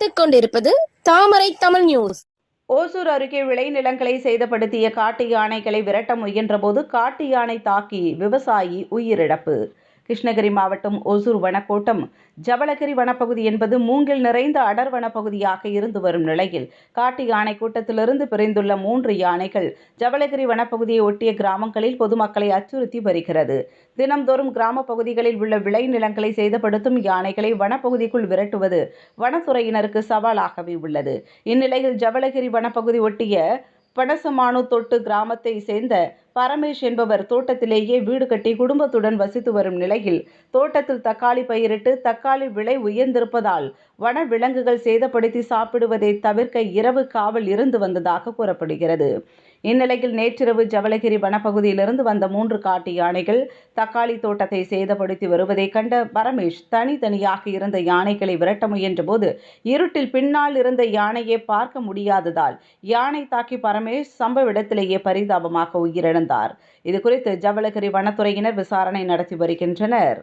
பார்த்துக் கொண்டிருப்பது தாமரை தமிழ் நியூஸ் ஓசூர் அருகே விளைநிலங்களை சேதப்படுத்திய காட்டு யானைகளை விரட்ட முயன்றபோது காட்டு யானை தாக்கி விவசாயி உயிரிழப்பு. கிருஷ்ணகிரி மாவட்டம் ஒசூர் வனக்கோட்டம். ஜவளகிரி வனப்பகுதி என்பது மூங்கில் நிறைந்த அடர் வனப்பகுதியாக இருந்து வரும் நிலையில் காட்டு யானை கூட்டத்திலிருந்து பிரிந்துள்ள மூன்று யானைகள் ஜவளகிரி வனப்பகுதியை ஒட்டிய கிராமங்களில் பொதுமக்களை அச்சுறுத்தி வருகிறது. தினம்தோறும் கிராம பகுதிகளில் உள்ள விளைநிலங்களை சேதப்படுத்தும் யானைகளை வனப்பகுதிக்குள் விரட்டுவது வனத்துறையினருக்கு சவாலாகவே உள்ளது. இந்நிலையில் ஜவளகிரி வனப்பகுதி ஒட்டிய பனசமானு தொட்டு கிராமத்தை சேர்ந்த பரமேஷ் என்பவர் தோட்டத்திலேயே வீடு கட்டி குடும்பத்துடன் வசித்து வரும் நிலையில் தோட்டத்தில் தக்காளி பயிரிட்டு தக்காளி விலை உயர்ந்திருப்பதால் வன விலங்குகள் சேதப்படுத்தி சாப்பிடுவதை தவிர்க்க இரவு காவல் இருந்து வந்ததாக கூறப்படுகிறது. இந்நிலையில் நேற்றிரவு ஜவளகிரி வனப்பகுதியிலிருந்து வந்த மூன்று காட்டு யானைகள் தக்காளி தோட்டத்தை சேதப்படுத்தி வருவதை கண்ட பரமேஷ் தனித்தனியாக இருந்த யானைகளை விரட்ட முயன்றபோது இருட்டில் பின்னால் இருந்த யானையை பார்க்க முடியாததால் யானை தாக்கி பரமேஷ் சம்பவ இடத்திலேயே பரிதாபமாக உயிரிழந்தார். இதுகுறித்து ஜவளகிரி வனத்துறையினர் விசாரணை நடத்தி வருகின்றனர்.